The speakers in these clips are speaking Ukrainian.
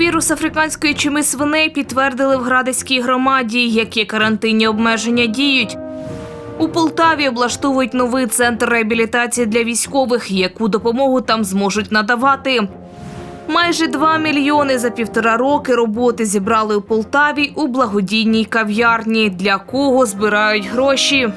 Вірус африканської чуми свиней підтвердили в Градиській громаді, які карантинні обмеження діють. У Полтаві облаштовують новий центр реабілітації для військових, яку допомогу там зможуть надавати. Майже 2 мільйони за півтора роки роботи зібрали у Полтаві у благодійній кав'ярні. Для кого збирають гроші?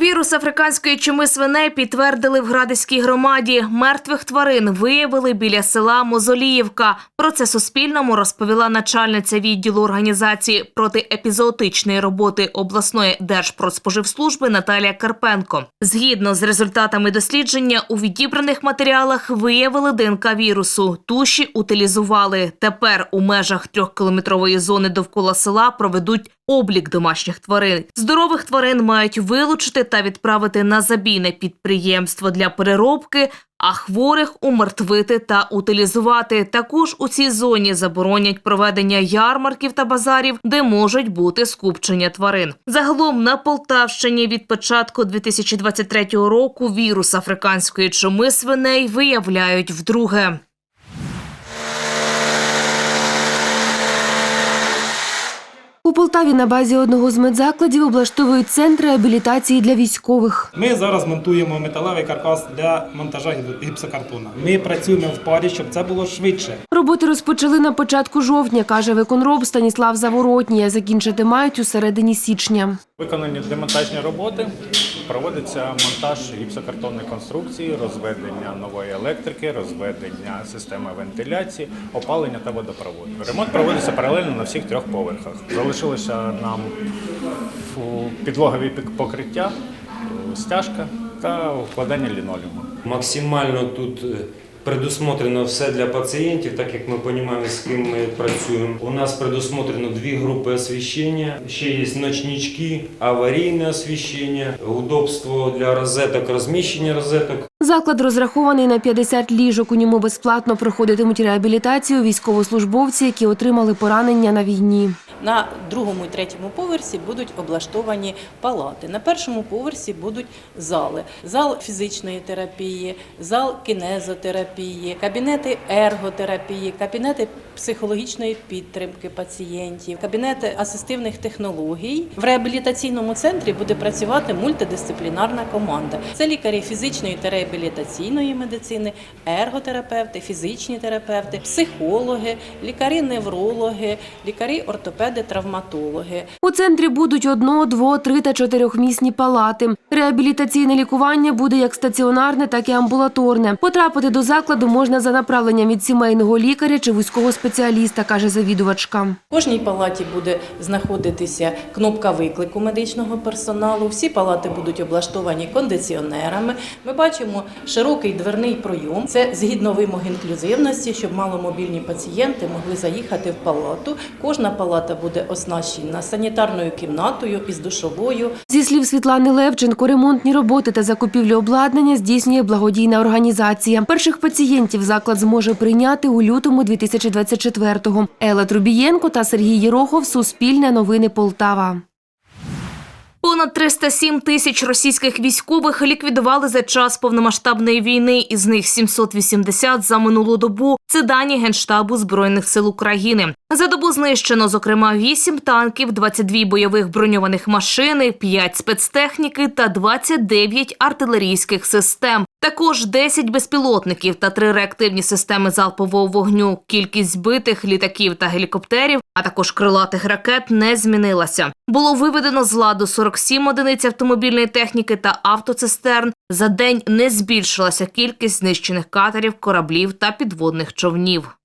Вірус африканської чуми свиней підтвердили в Градиській громаді. Мертвих тварин виявили біля села Мозоліївка. Про це Суспільному розповіла начальниця відділу організації протиепізоотичної роботи обласної Держпродспоживслужби Наталія Карпенко. Згідно з результатами дослідження, у відібраних матеріалах виявили ДНК вірусу. Туші утилізували. Тепер у межах трьохкілометрової зони довкола села проведуть облік домашніх тварин. Здорових тварин мають вилучити та відправити на забійне підприємство для переробки, а хворих умертвити та утилізувати. Також у цій зоні заборонять проведення ярмарків та базарів, де можуть бути скупчення тварин. Загалом на Полтавщині від початку 2023 року вірус африканської чуми свиней виявляють вдруге. У Полтаві на базі одного з медзакладів облаштовують центр реабілітації для військових. Ми зараз монтуємо металевий каркас для монтажа гіпсокартона. Ми працюємо в парі, щоб це було швидше. Роботи розпочали на початку жовтня, каже виконроб Станіслав Заворотній. Закінчити мають у середині січня. Виконані демонтажні роботи, проводиться монтаж гіпсокартонної конструкції, розведення нової електрики, розведення системи вентиляції, опалення та водопроводу. Ремонт проводиться паралельно на всіх трьох поверхах. Залишилося нам підлогові покриття, е, стяжка та вкладання лінолеуму. Максимально тут е, предусмотрено все для пацієнтів, так як ми розуміємо, з ким ми працюємо. У нас предусмотрено дві групи освіщення, ще є ночнички, аварійне освіщення, удобство для розеток, розміщення розеток. Заклад розрахований на 50 ліжок. У ньому безплатно проходитимуть реабілітацію військовослужбовці, які отримали поранення на війні. На другому і третьому поверсі будуть облаштовані палати. На першому поверсі будуть зали: зал фізичної терапії, зал кінезотерапії, кабінети ерготерапії, кабінети психологічної підтримки пацієнтів, кабінети асистивних технологій. В реабілітаційному центрі буде працювати мультидисциплінарна команда. Це лікарі фізичної та реабілітаційної медицини, ерготерапевти, фізичні терапевти, психологи, лікарі-неврологи, лікарі ортопеди, травматологи. У центрі будуть одно, дво, три та чотирьохмісні палати. Реабілітаційне лікування буде як стаціонарне, так і амбулаторне. Потрапити до закладу можна за направленням від сімейного лікаря чи вузького спеціаліста, каже завідувачка. В кожній палаті буде знаходитися кнопка виклику медичного персоналу. Всі палати будуть облаштовані кондиціонерами. Ми бачимо широкий дверний пройом. Це згідно вимог інклюзивності, щоб маломобільні пацієнти могли заїхати в палату. Кожна палата буде оснащена санітарною кімнатою із душовою. Зі слів Світлани Левченко, ремонтні роботи та закупівлю обладнання здійснює благодійна організація. Перших пацієнтів заклад зможе прийняти у лютому 2024-го. Ела Трубієнко та Сергій Єрохов. Суспільне новини Полтава. Понад 307 тисяч російських військових ліквідували за час повномасштабної війни, із них 780 за минулу добу. Це дані Генштабу Збройних сил України. За добу знищено, зокрема, 8 танків, 22 бойових броньованих машини, 5 спецтехніки та 29 артилерійських систем. Також 10 безпілотників та 3 реактивні системи залпового вогню. Кількість збитих літаків та гелікоптерів, а також крилатих ракет не змінилася. Було виведено з ладу 47 одиниць автомобільної техніки та автоцистерн. За день не збільшилася кількість знищених катерів, кораблів та підводних човнів.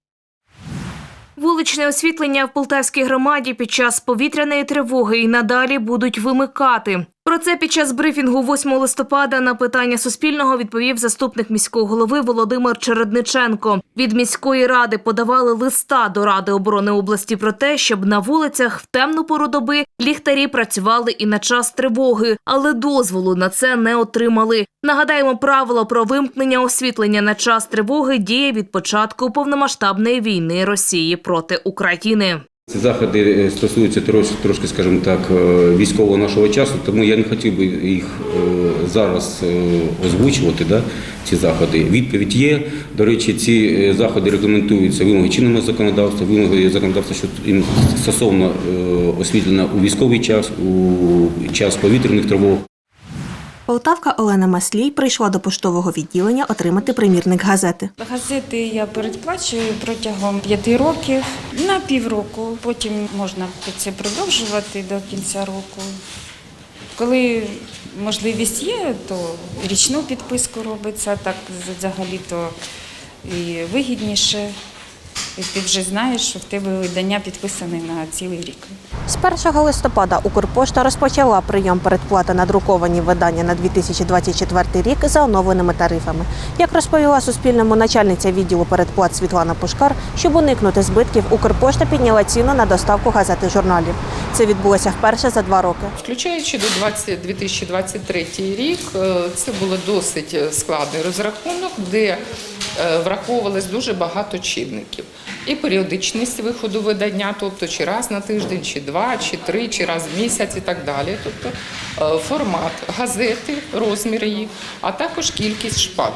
Вуличне освітлення в Полтавській громаді під час повітряної тривоги і надалі будуть вимикати. Про це під час брифінгу 8 листопада на питання Суспільного відповів заступник міського голови Володимир Чередниченко. Від міської ради подавали листа до Ради оборони області про те, щоб на вулицях в темну пору доби ліхтарі працювали і на час тривоги, але дозволу на це не отримали. Нагадаємо, правило про вимкнення освітлення на час тривоги діє від початку повномасштабної війни Росії проти України. Ці заходи е, стосуються трошки, скажімо так, е, військового нашого часу, тому я не хотів би їх е, зараз озвучувати. Да, ці заходи. Відповідь є. До речі, ці заходи регламентуються вимоги чинного законодавства, вимоги законодавства що ім- стосовно освітлення у військовий час, у час повітряних тривог. Полтавка Олена Маслій прийшла до поштового відділення отримати примірник газети. Газети я передплачую протягом п'яти років на півроку. Потім можна це продовжувати до кінця року. Коли можливість є, то річну підписку робиться, так взагалі то і вигідніше. І ти вже знаєш, що в тебе видання підписане на цілий рік. З 1 листопада Укрпошта розпочала прийом передплати на друковані видання на 2024 рік за оновленими тарифами. Як розповіла Суспільному начальниця відділу передплат Світлана Пушкар, щоб уникнути збитків, Укрпошта підняла ціну на доставку газет і журналів. Це відбулося вперше за два роки. Включаючи до 20 2023 рік, е, це було досить е, складний розрахунок, де враховувалось дуже багато чинників. І періодичність виходу видання, тобто чи раз на тиждень, чи два, чи три, чи раз в місяць і так далі. Тобто е, формат газети, розмір її, а також кількість шпат.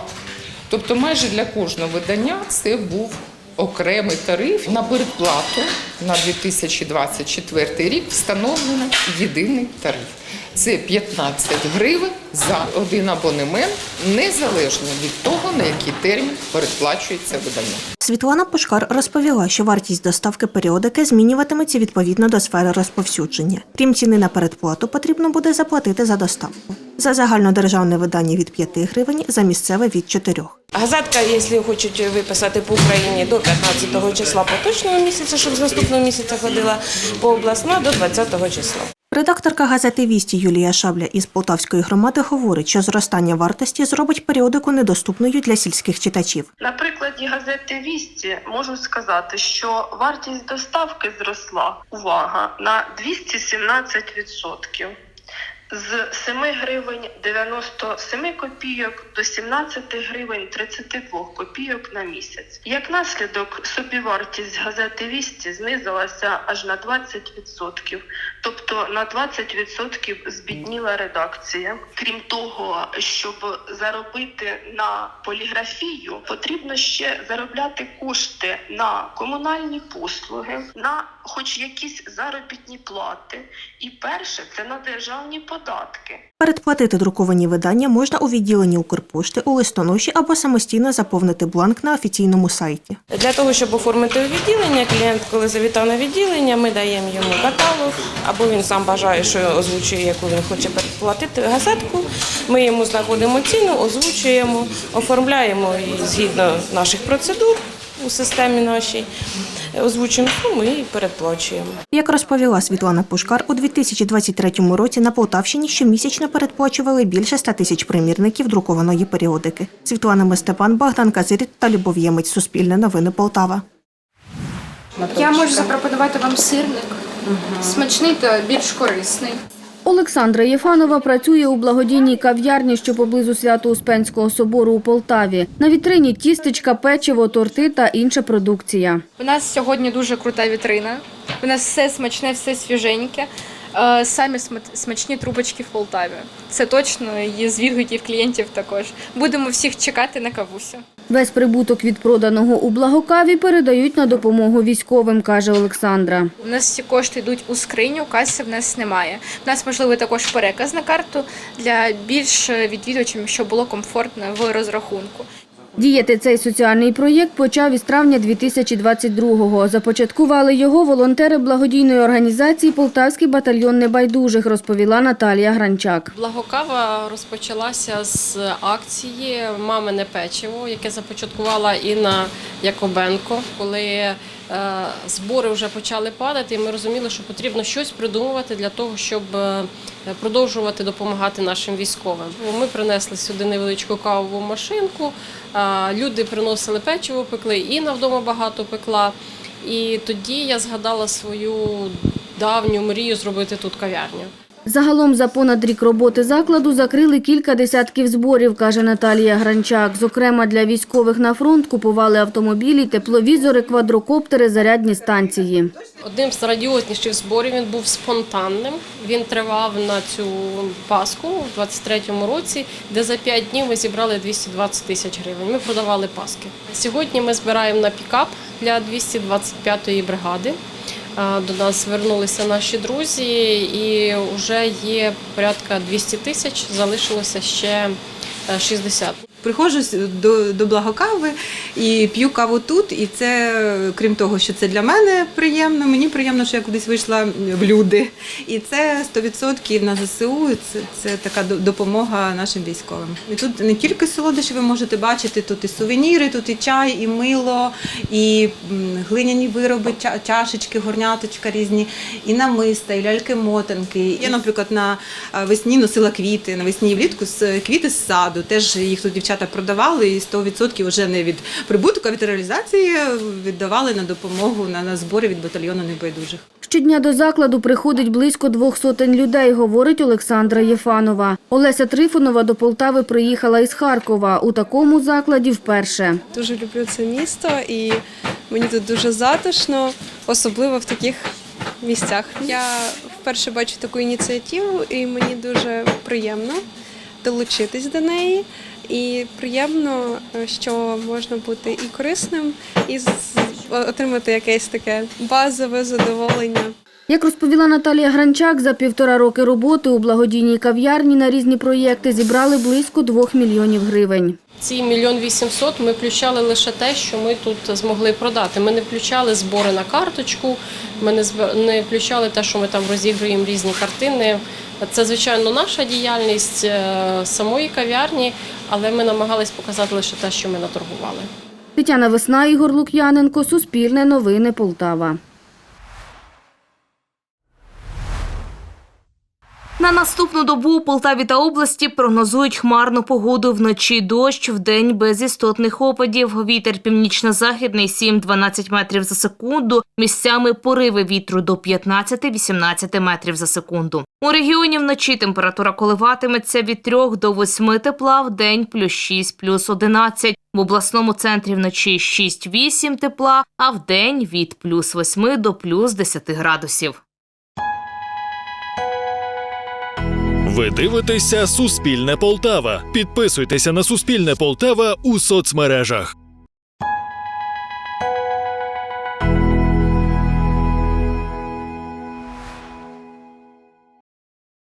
Тобто майже для кожного видання це був окремий тариф на передплату на 2024 рік встановлено єдиний тариф. Це 15 гривень за один абонемент, незалежно від того, на який термін передплачується видання. Світлана Пушкар розповіла, що вартість доставки періодики змінюватиметься відповідно до сфери розповсюдження. Крім ціни на передплату, потрібно буде заплатити за доставку. За загальнодержавне видання від 5 гривень, за місцеве від 4. Газетка, якщо хочуть виписати по Україні до 15 числа поточного місяця, щоб з наступного місяця ходила по обласна до 20 числа. Редакторка газети Вісті Юлія Шабля із Полтавської громади говорить, що зростання вартості зробить періодику недоступною для сільських читачів. На прикладі газети Вісті можу сказати, що вартість доставки зросла увага на 217%. З 7 гривень 97 копійок до 17 гривень 32 копійок на місяць. Як наслідок, собівартість газети Вісті знизилася аж на 20%, тобто на 20% збідніла редакція. Крім того, щоб заробити на поліграфію, потрібно ще заробляти кошти на комунальні послуги, на хоч якісь заробітні плати. І перше це на державні податки. Передплатити друковані видання можна у відділенні Укрпошти у листоноші або самостійно заповнити бланк на офіційному сайті. Для того, щоб оформити відділення, клієнт, коли завітав на відділення, ми даємо йому каталог, або він сам бажає, що озвучує, яку він хоче переплатити газетку. Ми йому знаходимо ціну, озвучуємо, оформляємо її згідно наших процедур у системі нашій, озвучуємо суму і передплачуємо. Як розповіла Світлана Пушкар, у 2023 році на Полтавщині щомісячно передплачували більше 100 тисяч примірників друкованої періодики. Світлана Мистепан, Богдан Казиріт та Любов Ємець. Суспільне новини Полтава. Я можу запропонувати вам сирник. Смачний та більш корисний. Олександра Єфанова працює у благодійній кав'ярні, що поблизу Свято-Успенського собору у Полтаві. На вітрині тістечка, печиво, торти та інша продукція. У нас сьогодні дуже крута вітрина. У нас все смачне, все свіженьке. Е, Самі смачні трубочки в Полтаві. Це точно і з відгуків клієнтів також. Будемо всіх чекати на кавусю. Весь прибуток від проданого у благокаві передають на допомогу військовим, каже Олександра. У нас всі кошти йдуть у скриню, каси в нас немає. У нас можливий також переказ на карту для більш відвідувачів, щоб було комфортно в розрахунку. Діяти цей соціальний проєкт почав із травня 2022-го. Започаткували його волонтери благодійної організації Полтавський батальйон небайдужих, розповіла Наталія Гранчак. Благокава розпочалася з акції Мамине печиво, яке започаткувала Інна Якобенко, коли збори вже почали падати, і ми розуміли, що потрібно щось придумувати для того, щоб е, продовжувати допомагати нашим військовим. Ми принесли сюди невеличку кавову машинку. е, Люди приносили печиво, пекли, Інна вдома багато пекла. І тоді я згадала свою давню мрію зробити тут кав'ярню. Загалом за понад рік роботи закладу закрили кілька десятків зборів, каже Наталія Гранчак. Зокрема, для військових на фронт купували автомобілі, тепловізори, квадрокоптери, зарядні станції. Одним з радіозніших зборів він був спонтанним. Він тривав на цю Пасху у 23-му році, де за 5 днів ми зібрали 220 тисяч гривень. Ми продавали паски. Сьогодні ми збираємо на пікап для 225-ї бригади. А, До нас звернулися наші друзі, і вже є порядка 200 тисяч, залишилося ще е, 60. Приходжу до, до благокави і п'ю каву тут. І це, крім того, що це для мене приємно, мені приємно, що я кудись вийшла в люди. І це 100% на ЗСУ, це, це така допомога нашим військовим. І тут не тільки солодощі ви можете бачити, тут і сувеніри, тут і чай, і мило, і глиняні вироби, чашечки, горняточка різні, і намиста, і ляльки-мотанки. Я, наприклад, на весні носила квіти, навесні і влітку квіти з саду. Теж їх тут дівчата продавали, і 100% вже не від прибутку, а від реалізації віддавали на допомогу на, на збори від батальйону небайдужих. Щодня до закладу приходить близько двох сотень людей, говорить Олександра Єфанова. Олеся Трифонова до Полтави приїхала із Харкова. У такому закладі вперше. Дуже люблю це місто і мені тут дуже затишно, особливо в таких місцях. Я вперше бачу таку ініціативу, і мені дуже приємно долучитись до неї. І приємно, що можна бути і корисним, і отримати якесь таке базове задоволення. Як розповіла Наталія Гранчак, за півтора роки роботи у благодійній кав'ярні на різні проєкти зібрали близько двох мільйонів гривень. Ці мільйон вісімсот ми включали лише те, що ми тут змогли продати. Ми не включали збори на карточку, ми не зб- не включали те, що ми там розігруємо різні картини. Це, звичайно, наша діяльність е, самої кав'ярні, але ми намагались показати лише те, що ми наторгували. Тетяна Весна, Ігор Лук'яненко, Суспільне новини Полтава. На наступну добу у Полтаві та області прогнозують хмарну погоду вночі дощ, вдень без істотних опадів. Вітер північно-західний 7-12 метрів за секунду. Місцями пориви вітру до 15-18 метрів за секунду. У регіоні вночі температура коливатиметься від 3 до 8 тепла, вдень плюс 6, плюс 11. В обласному центрі вночі 6-8 тепла, а вдень від плюс 8 до плюс 10 градусів. Ви дивитеся Суспільне Полтава. Підписуйтеся на Суспільне Полтава у соцмережах.